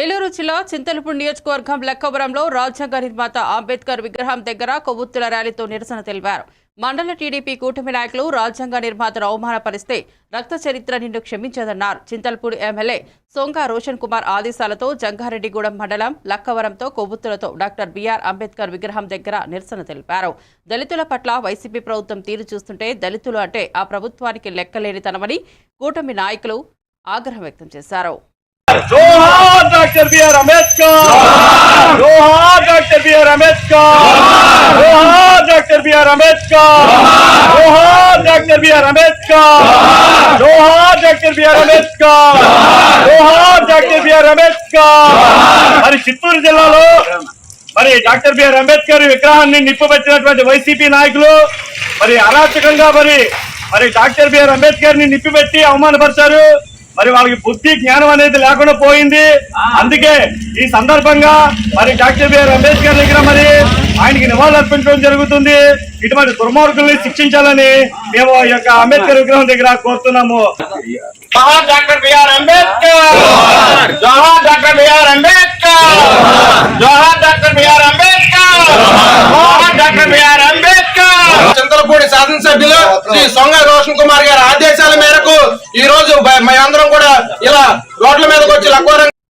ఏలూరు జిల్లా చింతలపూడి నియోజకవర్గం లక్కవరంలో రాజ్యాంగ నిర్మాత అంబేద్కర్ విగ్రహం దగ్గర కొవ్వొత్తుల ర్యాలీతో నిరసన తెలిపారు. మండల టీడీపీ కూటమి నాయకులు రాజ్యాంగ నిర్మాతను అవమానపరిస్తే రక్త చరిత్ర నిన్ను క్షమించదన్నారు. చింతలపూడి ఎమ్మెల్యే సొంగ రోషన్ కుమార్ ఆదేశాలతో జంగారెడ్డిగూడెం మండలం లక్కవరంతో కొవ్వొత్తులతో డాక్టర్ బిఆర్ అంబేద్కర్ విగ్రహం దగ్గర నిరసన తెలిపారు. దళితుల పట్ల వైసీపీ ప్రభుత్వం తీరు చూస్తుంటే దళితులు అంటే ఆ ప్రభుత్వానికి లెక్కలేనితనమని కూటమి నాయకులు ఆగ్రహం వ్యక్తం చేశారు. జోహార్ డాక్టర్ బిఆర్ అంబేద్కర్ జోహార్ డాక్టర్ బిఆర్ అంబేద్కర్ జోహార్ డాక్టర్ బిఆర్ అంబేద్కర్ జోహార్ డాక్టర్ బిఆర్ అంబేద్కర్ జోహార్ డాక్టర్ బిఆర్ అంబేద్కర్ జోహార్ డాక్టర్ బిఆర్ అంబేద్కర్ మరి చిత్తూరు జిల్లాలో మరి డాక్టర్ బిఆర్ అంబేద్కర్ విగ్రహాన్ని నిప్పుపెట్టినటువంటి వైసీపీ నాయకులు మరి అరాచకంగా మరి మరి డాక్టర్ బిఆర్ అంబేద్కర్ని నిప్పిపెట్టి అవమానపరిచారు. మరి వాళ్ళకి బుద్ధి జ్ఞానం అనేది లేకుండా పోయింది. అందుకే ఈ సందర్భంగా మరి డాక్టర్ బిఆర్ అంబేద్కర్ దగ్గర మరి ఆయనకి నివాళులు అర్పించడం జరుగుతుంది. ఇటువంటి దుర్మార్గుల్ని శిక్షించాలని మేము ఈ యొక్క అంబేద్కర్ విగ్రహం దగ్గర కోరుతున్నాము. Doctor BR Ambedkar! జోహార్ డాక్టర్ బిఆర్ అంబేద్కర్! జోహార్ డాక్టర్ బిఆర్ అంబేద్కర్! జోహార్ డాక్టర్ బిఆర్ అంబేద్కర్! చింతలపూడి శాసనసభ్యులు శ్రీ సొంగ రోషన్ కుమార్ గారి అందరం కూడా ఇలా రోడ్ల మీదకి వచ్చి లక్వ